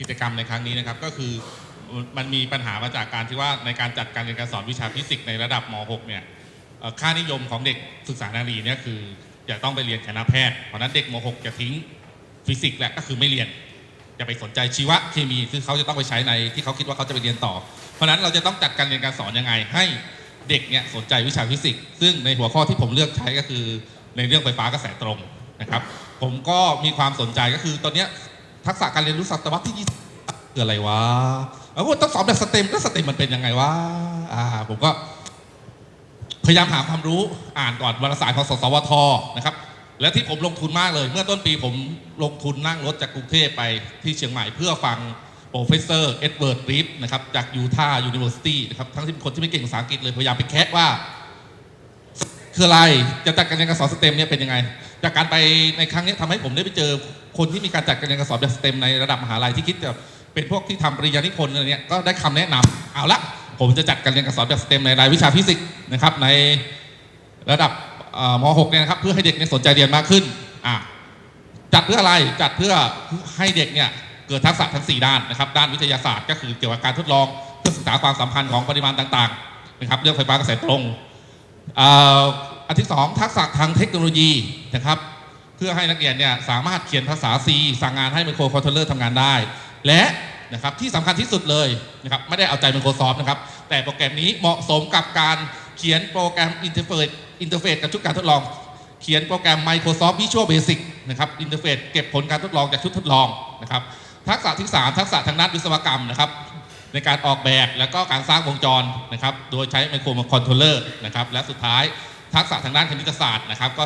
กิจกรรมในครั้งนี้นะครับ ก็คือมันมีปัญหามาจากการที่ว่าในการจัดการเรียนการสอนวิชาฟิสิกส์ในระดับม .6 เนี่ยค่านิยมของเด็กศึกษานารีเนี่ยคือจะต้องไปเรียนคณะแพทย์เพราะนั้นเด็กม .6 จะทิ้งฟิสิกส์แหละก็คือไม่เรียนจะไปสนใจชีวะเคมีคือเขาจะต้องไปใช้ในที่เขาคิดว่าเขาจะไปเรียนต่อ เพราะนั้นเราจะต้องจัดการเรียนการสอนยังไง ให้เด็กเนี่ยสนใจวิชาฟิสิกส์ซึ่งในหัวข้อที่ผมเลือกใช้ก็คือในเรื่องไฟฟ้ากระแสตรงนะครับ ผมก็มีความสนใจก็คือตอนเนี้ย ทักษะการเรียนรู้ศตวรรษที่ 20คืออะไรวะแล้วก็ต้องสอบแบบสเต็มแล้วสเต็มมันเป็นยังไงวะอ่าผมก็ พยายามหาความรู้อ่านก่อนวารสารของสสวทนะครับ และที่ผมลงทุนมากเลย เมื่อต้นปีผมลงทุนนั่งรถจากกรุงเทพไปที่เชียงใหม่เพื่อฟังโปรเฟสเซอร์เอ็ดเวิร์ดรีฟนะครับจากยูทาห์ยูนิเวอร์ซิตี้นะครับทั้งที่เป็นคนที่ไม่เก่งภาษาอังกฤษเลยพยายามไปแคะว่า คืออะไรจะจัดการเรียนการสอนสเต็มเนี่ยเป็นยังไง จากการไปในครั้งนี้ทำให้ผมได้ไปเจอคนที่มีการจัดการเรียนการสอนแบบสเต็มในระดับมหาลัยที่คิดจะเป็นพวกที่ทำปริญญานิพนธ์อะไรเนี่ยก็ได้คำแนะนำเอาละผมจะจัดการเรียนการสอนแบบสเต็มในรายวิชาฟิสิกส์นะครับในระดับม .6 เนี่ยนะครับเพื่อให้เด็กเนี่ยสนใจเรียนมากขึ้นอะจัดเพื่ออะไรจัดเพื่อให้เด็กเนี่ยเกิดทักษะทั้ง 4 ด้านนะครับด้านวิทยาศาสตร์ก็คือเกี่ยวกับการทดลองเพื่อศึกษาความสัมพันธ์ของปริมาณต่างๆนะครับเรื่องไฟฟ้ากระแสตรง อันที่สองทักษะทางเทคโนโลยีนะครับ เพื่อให้นักเรียนเนี่ยสามารถเขียนภาษา C สั่งงานให้ Micro Controller ทำงานได้ และนะครับที่สำคัญที่สุดเลยนะครับไม่ได้เอาใจ Microsoft นะครับ แต่โปรแกรมนี้เหมาะสมกับการเขียนโปรแกรมอินเทอร์เฟซอินเทอร์เฟซกับชุดการทดลอง เขียนโปรแกรม Microsoft Visual Basic นะครับอินเทอร์เฟซเก็บผลการทดลองจากชุดทดลองนะครับทักษะที่ 3 ทักษะทางด้านวิศวกรรมนะครับในการออกแบบแล้วก็การสร้างวงจรนะครับโดยใช้ไมโครคอนโทรลเลอร์นะครับและสุดท้าย ทักษะทางด้านคณิตศาสตร์นะครับ ก็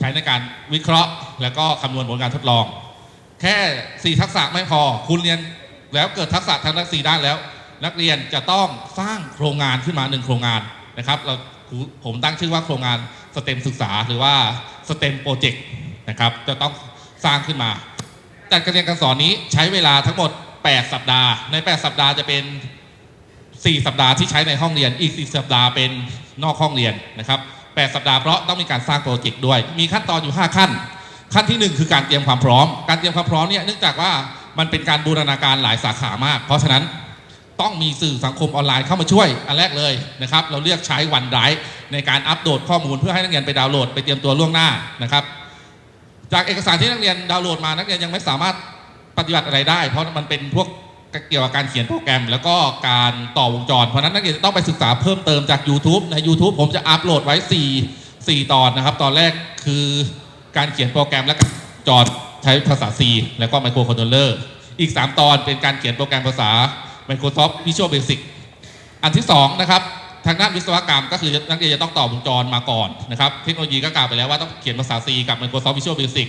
ใช้ในการวิเคราะห์ แล้วก็คำนวณผลการทดลอง แค่ 4 ทักษะไม่พอ คุณเรียนแล้วเกิดทักษะทางด้าน4ด้านแล้ว นักเรียนจะต้องสร้างโครงงานขึ้นมาหนึ่งโครงงานนะครับ เราผมตั้งชื่อว่าโครงงานสเต็มศึกษาหรือว่าสเต็มโปรเจกต์นะครับจะต้องสร้างขึ้นมาจัดการเรียนการสอนนี้ใช้เวลาทั้งหมด 8 สัปดาห์ ใน 8 สัปดาห์จะเป็น 4 สัปดาห์ที่ใช้ในห้องเรียน อีก 4 สัปดาห์เป็นนอกห้องเรียนนะครับ 8 สัปดาห์เพราะต้องมีการสร้างโปรเจกต์ด้วย มีขั้นตอนอยู่ 5 ขั้น ขั้นที่ 1 คือการเตรียมความพร้อม การเตรียมความพร้อมเนี่ยเนื่องจากว่ามันเป็นการบูรณาการหลายสาขามาก เพราะฉะนั้นต้องมีสื่อสังคมออนไลน์เข้ามาช่วย อันแรกเลยนะครับ เราเลือกใช้วันไดร์ในการอัปโหลดข้อมูลเพื่อให้นักเรียนไปดาวน์โหลดไปเตรียมตัวล่วงหน้านะครับ จากเอกสารที่นักเรียนดาวน์โหลดมานักเรียนยังไม่สามารถปฏิบัติอะไรได้ เพราะมันเป็นพวก เกี่ยวกับการเขียนโปรแกรม แล้วก็การต่อวงจร เพราะนั้นนักเรียนจะต้องไปศึกษาเพิ่มเติมจาก YouTube ใน YouTube ผมจะอัปโหลดไว้ 4 4 ตอนนะครับ ตอนแรกคือการเขียนโปรแกรมและการจอดใช้ภาษา C แล้วก็ Micro Controller อีก 3 ตอนเป็นการเขียนโปรแกรมภาษา Microsoft Visual Basic อันที่สองนะครับ ทางด้านวิศวกรรมก็คือนักเรียนจะต้องต่อวงจรมาก่อนนะครับ เทคโนโลยีก็กล่าวไปแล้วว่าต้องเขียนภาษา C กับ Microsoft Visual Basic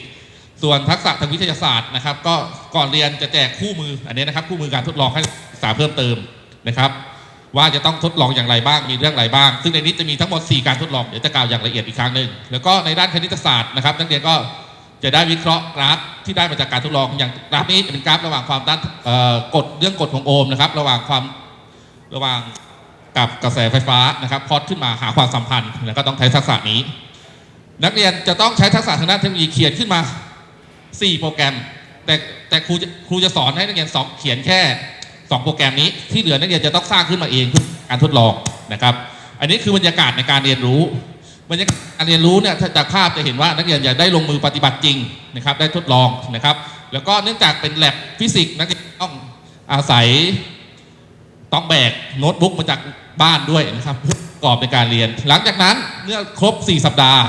ส่วนทักษะทางวิทยาศาสตร์นะครับ ก็ก่อนเรียนจะแจกคู่มืออันนี้นะครับ คู่มือการทดลองให้ศึกษาเพิ่มเติมนะครับ ว่าจะต้องทดลองอย่างไรบ้างมีเรื่องอะไรบ้าง ซึ่งในนี้จะมีทั้งหมด 4 การทดลองเดี๋ยวจะกล่าวอย่างละเอียดอีกครั้งหนึ่งแล้วก็ในด้านคณิตศาสตร์นะครับนักเรียนก็จะได้วิเคราะห์กราฟที่ได้มาจากการทดลองอย่างกราฟนี้เป็นกราฟระหว่างความต้านกฎเรื่องกฎของโอห์มนะครับ ระหว่างความระหว่างกับกระแสไฟฟ้านะครับพอดขึ้นมาหาความสัมพันธ์แล้วก็ต้องใช้ทักษะนี้ นักเรียนจะต้องใช้ทักษะทางด้านเทคโนโลยีเขียนขึ้นมา 4 โปรแกรม แต่แต่ครูจะครูจะสอนให้นักเรียนสองเขียนแค่ 2 โปรแกรมนี้ที่เหลือนักเรียนจะต้องสร้างขึ้นมาเองเพื่อการทดลองนะครับ อันนี้คือบรรยากาศในการเรียนรู้บรรยากาศการเรียนรู้เนี่ยจากภาพจะเห็นว่านักเรียนจะได้ลงมือปฏิบัติจริงนะครับ ได้ทดลองนะครับ แล้วก็เนื่องจากเป็นแลบฟิสิกส์นักเรียนต้องอาศัยต้องแบกโน้ตบุ๊กมาจากบ้านด้วยนะครับประกอบในการเรียน หลังจากนั้นเมื่อครบ 4 สัปดาห์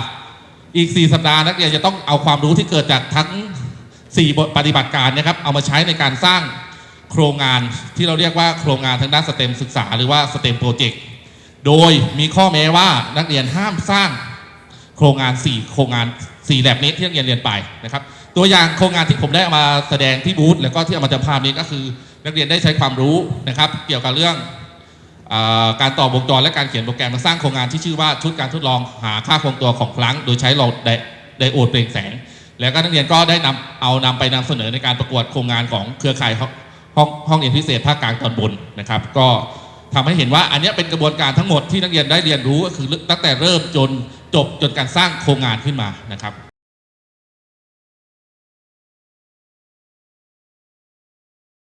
อีก 4 สัปดาห์นักเรียนจะต้องเอาความรู้ที่เกิดจากทั้ง 4 บทปฏิบัติการนะครับ เอามาใช้ในการสร้างโครงงานที่เราเรียกว่าโครงงานทางด้านสเต็มศึกษา หรือว่าสเต็มโปรเจกต์โดยมีข้อแม้ว่านักเรียนห้ามสร้างโครงงาน 4 โครงงาน4แบบนี้ที่นักเรียนเรียนไปนะครับ ตัวอย่างโครงงานที่ผมได้เอามาแสดงที่บูธแล้วก็ที่เอามาจำภาพนี้ก็คือ นักเรียนได้ใช้ความรู้นะครับ เกี่ยวกับเรื่อง การต่อวงจรและการเขียนโปรแกรมมาสร้างโครงงานที่ชื่อว่าชุดการทดลองหาค่าคงตัวของพลังโดยใช้โหลดไดไดโอดเปล่งแสง แล้วก็นักเรียนก็ได้นำเอานำไปนำเสนอในการประกวดโครงงานของเครือข่ายห้องห้องห้องเรียนพิเศษภาคกลางตอนบนนะครับ ก็ทำให้เห็นว่าอันนี้เป็นกระบวนการทั้งหมดที่นักเรียนได้เรียนรู้ก็คือตั้งแต่เริ่มจนจบจนการสร้างโครงงานขึ้นมานะครับ